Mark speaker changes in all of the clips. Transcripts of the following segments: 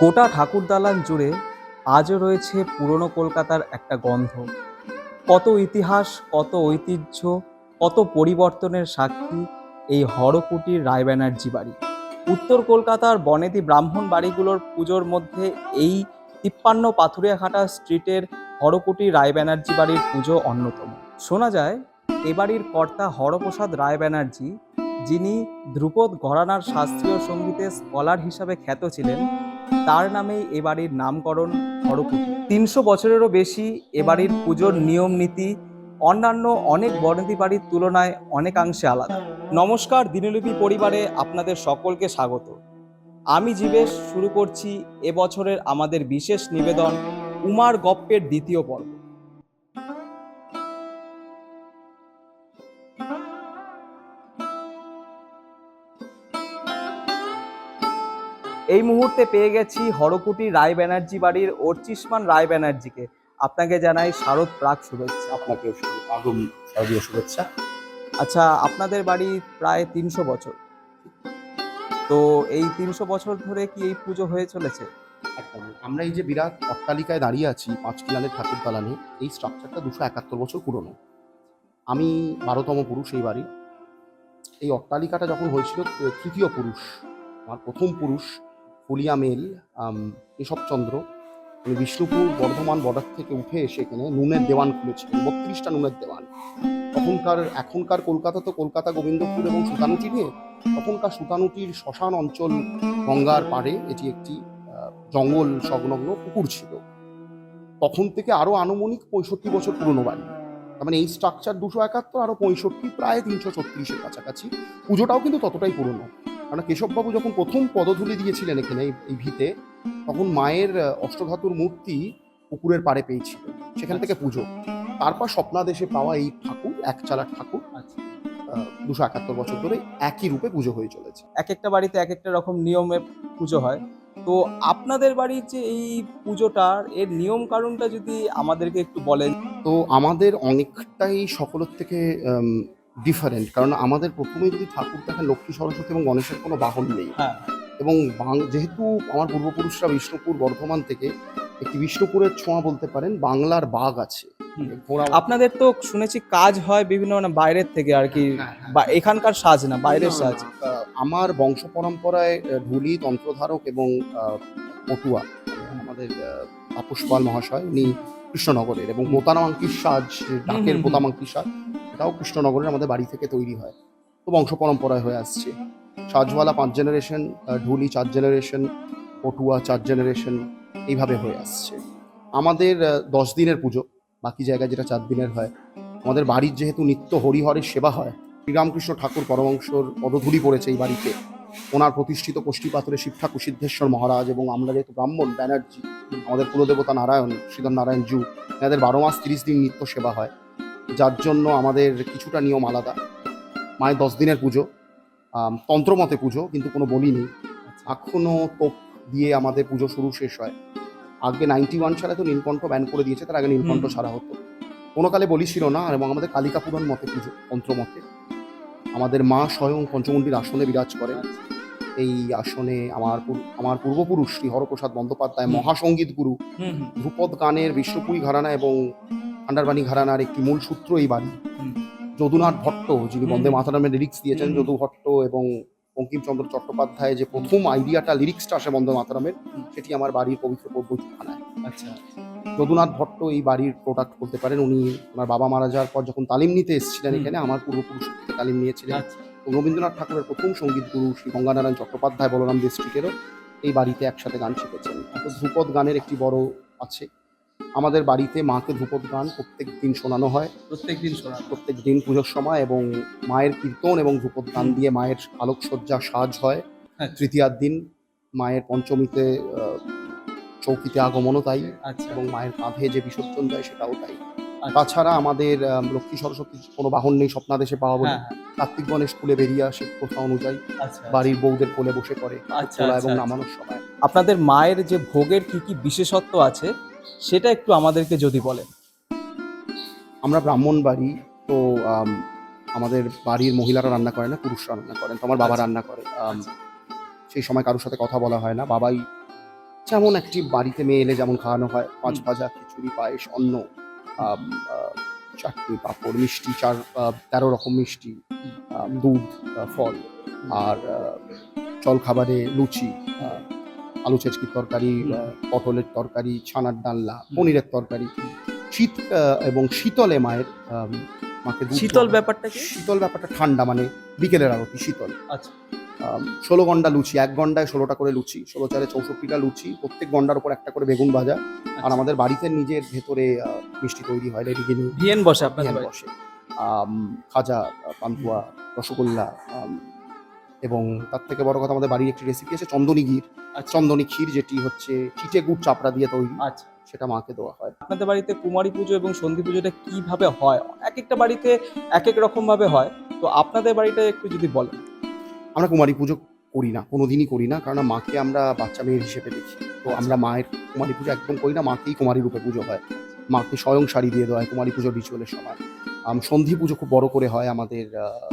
Speaker 1: গোটা ঠাকুরদালান জুড়ে আজও রয়েছে পুরনো কলকাতার একটা গন্ধ। কত ইতিহাস, কত ঐতিহ্য, কত পরিবর্তনের সাক্ষী এই হরকুটির রায় ব্যানার্জি বাড়ি। উত্তর কলকাতার বনেদি ব্রাহ্মণ বাড়িগুলোর পুজোর মধ্যে এই তিপ্পান্ন পাথুরিয়াঘাটা স্ট্রিটের হরকুটি রায় ব্যানার্জি বাড়ির পুজো অন্যতম। শোনা যায়, এ বাড়ির কর্তা হরপ্রসাদ রায় ব্যানার্জি যিনি ধ্রুপদ ঘরানার শাস্ত্রীয় সঙ্গীতের স্কলার হিসাবে খ্যাত ছিলেন তার নামেই এ বাড়ির নামকরণ হরকুটি তিনশো বছরেরও বেশি এ বাড়ির পুজোর নিয়ম, নীতি, অন্যান্য অনেক বরন্তি বাড়ির তুলনায় অনেকাংশে আলাদা। নমস্কার, দিনলিপি পরিবারে আপনাদের সকলকে স্বাগত। আমি জীবেশ, শুরু করছি এবছরের আমাদের বিশেষ নিবেদন উমার গপ্পের দ্বিতীয় পর্ব। এই মুহূর্তে পেয়ে গেছি হরকুটি রায় ব্যানার্জি বাড়ির অর্চিষ্মান রায় ব্যানার্জিকে। আপনাকে জানাই শারদ প্রাক শুভেচ্ছা।
Speaker 2: আপনাকে আগম শারদীয় শুভেচ্ছা।
Speaker 1: আচ্ছা আপনাদের বাড়ি প্রায় তিনশো বছর। তো এই তিনশো বছর ধরে কি এই পুজো হয়ে চলেছে?
Speaker 2: একদম। আমরা এই যে বিরাট অট্টালিকায় দাঁড়িয়ে আছি পাঁচ কিলানের ঠাকুর দালানে এই স্ট্রাকচারটা দুশো একাত্তর বছর পুরনো। আমি বারোতম পুরুষ এই বাড়ি এই অট্টালিকাটা যখন হয়েছিল তৃতীয় পুরুষ আমার প্রথম পুরুষ ফুলিয়া মেল কেশবচন্দ্র উনি বিষ্ণুপুর বর্ধমান বর্ডার থেকে উঠে এসে এখানে নুনের দেওয়ান খুলেছিলেন, বত্রিশটা নুনের দেওয়ান। তখনকার, এখনকার কলকাতা তো কলকাতা, গোবিন্দপুর এবং সুতানুটি নিয়ে, তখনকার সুতানুটির শ্মশান অঞ্চল গঙ্গার পাড়ে এটি একটি জঙ্গল সংলগ্ন পুকুর ছিল। তখন থেকে আরও আনুমানিক পঁয়ষট্টি বছর পুরনো বাড়ি। তার মানে এই স্ট্রাকচার দুশো একাত্তর আরও পঁয়ষট্টি, প্রায় তিনশো ছত্রিশের কাছাকাছি। পুজোটাও কিন্তু ততটাই পুরনো। কারণ কেশববাবু যখন প্রথম পদধূলি দিয়েছিলেন এখানে এই- ভিতে তখন মায়ের অষ্টধাতুর মূর্তি পুকুরের পাড়ে পেয়েছিল সেখান থেকে পুজো। তারপর স্বপ্নাদেশে পাওয়া এই ঠাকুর একচালা ঠাকুর দুশো একাত্তর বছর ধরে একই রূপে পুজো হয়ে চলেছে।
Speaker 1: এক একটা বাড়িতে এক একটা রকম নিয়মে পুজো হয়। তো আপনাদের বাড়ির যে এই পুজোটার এর নিয়ম কারণটা যদি আমাদেরকে একটু বলেন।
Speaker 2: তো আমাদের অনেকটাই সকলের থেকে ডিফারেন্ট কারণ আমাদের প্রথমে যদি ঠাকুর দেখেন লক্ষ্মী সরস্বতী এবং গণেশের কোনো বাহন নেই।
Speaker 1: হ্যাঁ।
Speaker 2: এবং যেহেতু আমার পূর্বপুরুষরা বিষ্ণুপুর বর্ধমান থেকে একটি বিষ্ণুপুরের ছোঁয়া বলতে পারেন বাংলার বাঘ আছে।
Speaker 1: আপনাদের তো শুনেছি কাজ হয় বিভিন্ন মানে বাইরের থেকে আর কি
Speaker 2: হ্যাঁ, হ্যাঁ।
Speaker 1: বা এখানকার সাজ না বাইরের সাজ।
Speaker 2: আমার বংশ পরম্পরায় ঢুলি তন্ত্রধারক এবং পটুয়া আমাদের তাপস পাল মহাশয় উনি কৃষ্ণনগরের এবং পোতামাঙ্কির সাজ ডাকের
Speaker 1: হুম।
Speaker 2: সাজ এটাও কৃষ্ণনগরের আমাদের বাড়ি থেকে তৈরি হয়। তো বংশ পরম্পরায় হয়ে আসছে। সাজওয়ালা পাঁচ জেনারেশন ঢুলি চার জেনারেশন পটুয়া চার জেনারেশন এইভাবে হয়ে আসছে। আমাদের দশ দিনের পুজো বাকি জায়গায় যেটা চার দিনের হয়। আমাদের বাড়ির যেহেতু নিত্য হরিহরের সেবা হয় শ্রীরামকৃষ্ণ ঠাকুর পরমংশর পদধূলি পড়েছে এই বাড়িতে। ওনার প্রতিষ্ঠিত কোষ্ঠীপাথরে শিব ঠাকুর সিদ্ধেশ্বর মহারাজ এবং আমরা যেহেতু ব্রাহ্মণ ব্যানার্জি আমাদের কুলদেবতা নারায়ণ শ্রীধর নারায়ণ জু এনাদের বারো মাস তিরিশ দিন নিত্য সেবা হয়। যার জন্য আমাদের কিছুটা নিয়ম আলাদা। মায়ের দশ দিনের পুজো তন্ত্রমতে পুজো কিন্তু কোনো বলি নেই। এখনও তোপ দিয়ে আমাদের পুজো শুরু শেষ হয়। আগে নাইনটি ওয়ান সালে তো নীলকণ্ঠ ব্যান করে দিয়েছে তার আগে নীলকণ্ঠ ছাড়া হতো। কোনো কালে বলি ছিল না এবং আমাদের কালিকা পুরাণ মতে পুজো তন্ত্রমতে। আমাদের মা স্বয়ং পঞ্চমন্ডির আসনে বিরাজ করেন। এই আসনে আমার আমার পূর্বপুরুষ শ্রী হরপ্রসাদ বন্দ্যোপাধ্যায় মহাসঙ্গীত গুরু। ধ্রুপদ গানের বিষ্ণুপুরী ঘরানা এবং ভান্ডারবাণী ঘরানার একটি মূল সূত্র এই বাড়ি। যদুনাথ ভট্ট যিনি বন্দে মাতারামের লিরিক্স দিয়েছেন। যদু ভট্ট এবং বঙ্কিমচন্দ্র চট্টোপাধ্যায় যে প্রথম আইডিয়াটা লিরিক্সটা আসে বন্দে মাতারামের সেটি আমার বাড়ির পবিত্র বইখানায়
Speaker 1: আচ্ছা।
Speaker 2: যদুনাথ ভট্ট এই বাড়ির প্রোডাক্ট বলতে পারেন। উনি ওনার বাবা মারা যাওয়ার পর যখন তালিম নিতে এসেছিলেন এখানে আমার পূর্বপুরুষ তালিম নিয়েছিলেন।
Speaker 1: আচ্ছা।
Speaker 2: রবীন্দ্রনাথ ঠাকুরের প্রথম সংগীত গুরু শ্রী গঙ্গানারায়ণ চট্টোপাধ্যায় বলরাম ডিস্ট্রিক্টেরও এই বাড়িতে একসাথে গান শিখেছেন। ধ্রুপদ গানের একটি বড় আছে। আমাদের বাড়িতে মাকে ধ্রুপদ গান প্রত্যেক দিন শোনানো হয়।
Speaker 1: প্রত্যেক দিন শোনা
Speaker 2: প্রত্যেক দিন পুজোর সময় এবং মায়ের কীর্তন এবং ধ্রুপদ গান দিয়ে মায়ের আলোকসজ্জা সাজ হয়।
Speaker 1: হ্যাঁ।
Speaker 2: তৃতীয়ার দিন মায়ের পঞ্চমীতে চৌকিতে আগমনও তাই
Speaker 1: আচ্ছা।
Speaker 2: এবং মায়ের কাঁধে যে বিসর্জন দেয় সেটাও তাই।
Speaker 1: আচ্ছা।
Speaker 2: তাছাড়া আমাদের লক্ষ্মী সরস্বতী কোনো বাহন নেই স্বপ্নাদেশে পাওয়া বলে।
Speaker 1: হ্যাঁ হ্যাঁ,
Speaker 2: কার্তিক গণেশ স্কুলে বেরিয়ে আসে প্রথা অনুযায়ী।
Speaker 1: আচ্ছা
Speaker 2: বাড়ির বউদের কোলে বসে করে তোলা এবং। নামানোর সময়।
Speaker 1: আপনাদের মায়ের যে ভোগের কি কি বিশেষত্ব আছে সেটা একটু আমাদেরকে যদি বলেন।
Speaker 2: আমরা ব্রাহ্মণ বাড়ি তো আমাদের বাড়ির মহিলারা রান্না করে না পুরুষরা রান্না করেন। তো আমার বাবা। রান্না করে সেই সময় কারোর সাথে কথা বলা হয় না। বাবাই যেমন একটি বাড়িতে মেয়ে এলে যেমন খাওয়ানো হয় পাঁচ ভাজা খিচুড়ি পায়েস অন্ন চাটনি পাঁপড় মিষ্টি চার তেরো রকম মিষ্টি দুধ ফল আর জল খাবারে লুচি আলু ছেচকির তরকারি পটলের তরকারি ছানার ডালনা পনিরের তরকারি শীত এবং শীতলে মায়ের মাকে
Speaker 1: শীতল ব্যাপারটা
Speaker 2: শীতল ব্যাপারটা ঠান্ডা মানে বিকেলের আরতি শীতল।
Speaker 1: আচ্ছা।
Speaker 2: ষোলো গন্ডা লুচি এক গন্ডায় ষোলোটা করে লুচি ষোলো চারে চৌষট্টিটা লুচি প্রত্যেক গন্ডার উপর একটা করে বেগুন ভাজা আর
Speaker 1: আচ্ছা।
Speaker 2: আমাদের বাড়িতে নিজের ভেতরে মিষ্টি তৈরি হয় রেডিগিনি
Speaker 1: ভিয়েন বসে আপনাদের
Speaker 2: বসে। খাজা পান্তুয়া রসগোল্লা এবং তার থেকে বড় কথা আমাদের বাড়ির একটি রেসিপি আছে চন্দনী গির
Speaker 1: আচ্ছা।
Speaker 2: চন্দনী ক্ষীর যেটি হচ্ছে চিটে গুড় চাপড়া দিয়ে তৈরি।
Speaker 1: আচ্ছা।
Speaker 2: সেটা মাকে দেওয়া হয়।
Speaker 1: আপনাদের বাড়িতে কুমারী পুজো এবং সন্ধি পুজোটা কীভাবে হয়? এক একটা বাড়িতে এক এক রকম ভাবে হয়। তো আপনাদের বাড়িটা একটু যদি বলেন।
Speaker 2: আমরা কুমারী পুজো করি না কোনোদিনই করি না কারণ মাকে আমরা বাচ্চা মেয়ের হিসেবে দেখি। তো আমরা মায়ের কুমারী পুজো একদম করি না মাকেই কুমারী রূপে পুজো হয়। মাকে স্বয়ং শাড়ি দিয়ে দেওয়া হয় কুমারী পুজোর রিচুয়ালের সময়। আম, সন্ধি পুজো খুব বড় করে হয় আমাদের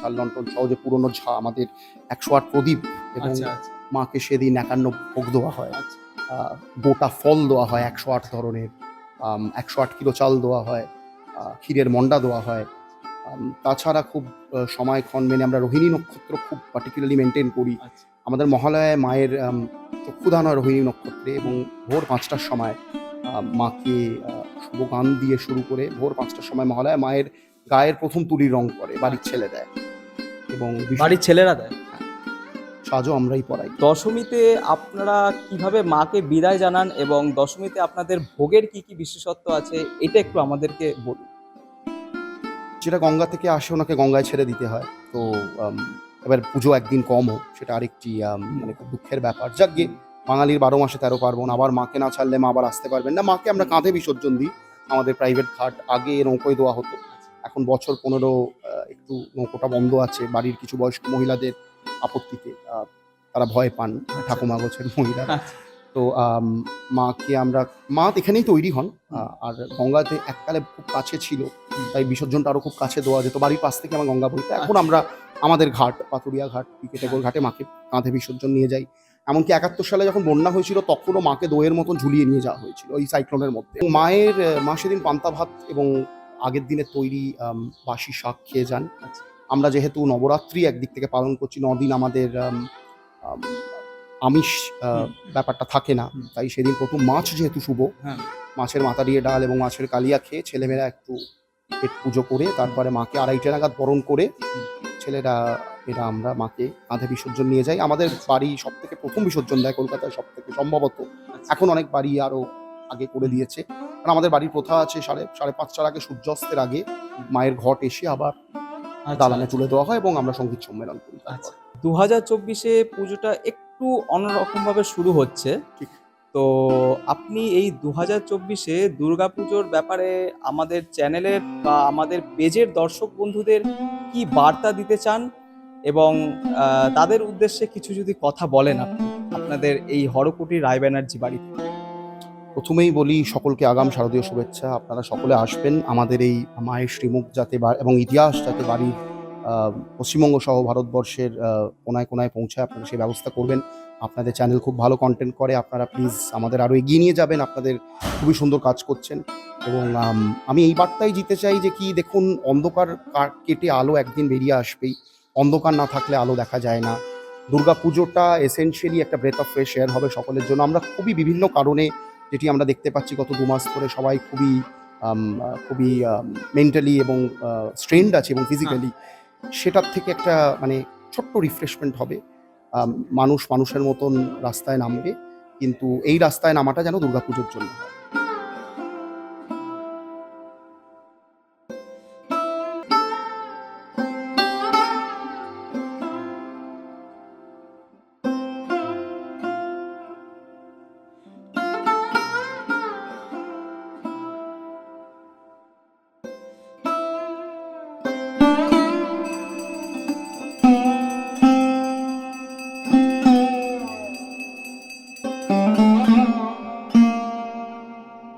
Speaker 2: চাল লন্টন সহ যে পুরনো ঝা আমাদের একশো আট প্রদীপ এবং
Speaker 1: আচ্ছা আচ্ছা।
Speaker 2: মাকে সেদিন একান্ন ভোগ দেওয়া হয়।
Speaker 1: আচ্ছা।
Speaker 2: গোটা ফল দেওয়া হয় একশো আট ধরনের একশো আট কিলো চাল দেওয়া হয় ক্ষীরের মন্ডা দেওয়া হয় তাছাড়া খুব আহ, সময়ক্ষণ মেনে আমরা রোহিণী নক্ষত্র খুব পার্টিকুলারলি মেনটেন করি।
Speaker 1: আচ্ছা।
Speaker 2: আমাদের মহালয়ায় মায়ের চক্ষুদান হয় রোহিণী নক্ষত্রে এবং ভোর পাঁচটার সময় মাকে শুভ গান দিয়ে শুরু করে ভোর পাঁচটার সময় মহালয়ায় মায়ের গায়ের প্রথম তুলি রং করে বাড়ির ছেলে দেয়। এবং
Speaker 1: বাড়ির ছেলেরা দেয়?
Speaker 2: সাজও আমরাই পড়াই
Speaker 1: দশমীতে আপনারা কীভাবে মাকে বিদায় জানান এবং দশমীতে আপনাদের ভোগের কি কি বিশেষত্ব আছে এটা একটু আমাদেরকে বলুন।
Speaker 2: যেটা গঙ্গা থেকে আসে, ওনাকে গঙ্গায় ছেড়ে দিতে হয়। তো এবার পুজো একদিন কম হোক, সেটা আরেকটি মানে খুব দুঃখের ব্যাপার। যাকে বাঙালির বারো মাসে তেরো পার্বণ, আবার মাকে না ছাড়লে মা আবার আসতে পারবেন না। মাকে আমরা কাঁধে বিসর্জন দিই। আমাদের প্রাইভেট ঘাট, আগে নৌকোয় দেওয়া হতো। এখন বছর পনেরো একটু নৌকোটা বন্ধ আছে। বাড়ির কিছু বয়স্ক মহিলাদের আপত্তিতে তারা ভয় পান। ঠাকুমা গোছের মহিলা। তো মাকে আমরা মা এখানেই তৈরি হন। আর গঙ্গাতে এককালে খুব কাছে ছিল তাই বিসর্জনটা আরও খুব কাছে দেওয়া যেত। বাড়ির পাশ থেকে আমার গঙ্গা বইতে এখন আমরা আমাদের ঘাট পাতুরিয়া ঘাট পিকেটেগর ঘাটে মাকে কাঁধে বিসর্জন নিয়ে যাই। এমনকি একাত্তর সালে যখন বন্যা হয়েছিল তখনও মাকে দইয়ের মতন ঝুলিয়ে নিয়ে যাওয়া হয়েছিল ওই সাইক্লোনের মধ্যে। মায়ের মা সেদিন পান্তা ভাত এবং আগের দিনের তৈরি বাসি শাক খেয়ে যান।
Speaker 1: আচ্ছা।
Speaker 2: আমরা যেহেতু নবরাত্রি একদিক থেকে পালন করছি নদিন আমাদের আম, আম, আমিষ ব্যাপারটা থাকে না। তাই সেদিন প্রথম মাছ যেহেতু শুভ
Speaker 1: হ্যাঁ।
Speaker 2: মাছের মাথা দিয়ে ডাল এবং মাছের কালিয়া খেয়ে ছেলেমেয়েরা একটু পেট পুজো করে তারপরে মাকে আড়াইটে নাগাদ বরণ করে ছেলেরা এরা আমরা মাকে কাঁধে বিসর্জন নিয়ে যাই। আমাদের বাড়ি সব থেকে প্রথম বিসর্জন দেয় কলকাতায় সব থেকে সম্ভবত এখন অনেক বাড়ি আরও আগে করে দিয়েছে। কারণ আমাদের বাড়ির প্রথা আছে সাড়ে সাড়ে পাঁচটার আগে সূর্যাস্তের আগে মায়ের ঘট এসে আবার
Speaker 1: আচ্ছা,
Speaker 2: দালানে তুলে দেওয়া হয় এবং আমরা সংগীত সম্মেলন করি
Speaker 1: আচ্ছা। দু হাজার চব্বিশে পুজোটা একটু অন্যরকম ভাবে শুরু হচ্ছে। তো আপনি এই দু হাজার চব্বিশে দুর্গাপুজোর ব্যাপারে আমাদের চ্যানেলের বা আমাদের পেজের দর্শক বন্ধুদের কি বার্তা দিতে চান? এবং তাদের উদ্দেশ্যে কিছু যদি কথা বলেন আপনি আপনাদের এই হরকুটি রায় ব্যানার্জি বাড়িতে।
Speaker 2: প্রথমেই বলি সকলকে আগাম শারদীয় শুভেচ্ছা। আপনারা সকলে আসবেন আমাদের এই মায়ের শ্রীমুখ যাতে এবং ইতিহাস যাতে বাড়ির পশ্চিমবঙ্গ সহ ভারতবর্ষের কোনায় কোনায় পৌঁছায় আপনারা সেই ব্যবস্থা করবেন। আপনাদের চ্যানেল খুব ভালো কন্টেন্ট করে। আপনারা প্লিজ আমাদের আরও এগিয়ে নিয়ে যাবেন। আপনাদের খুবই সুন্দর কাজ করছেন। এবং, আমি এই বার্তাই জিতে চাই যে কি দেখুন, অন্ধকার কেটে আলো একদিন বেরিয়ে আসবেই। অন্ধকার না থাকলে আলো দেখা যায় না। দুর্গা পুজোটা এসেনশিয়ালি একটা ব্রেথ অফ ফ্রেশ এয়ার হবে সকলের জন্য। আমরা খুবই বিভিন্ন কারণে যেটি আমরা দেখতে পাচ্ছি গত দু মাস ধরে সবাই খুবই খুবই মেন্টালি এবং স্ট্রেন্ড আছে এবং ফিজিক্যালি সেটার থেকে একটা মানে ছোট্ট রিফ্রেশমেন্ট হবে। মানুষ মানুষের মতন রাস্তায় নামবে, কিন্তু এই রাস্তায় নামাটা যেন দুর্গাপুজোর জন্য হয়।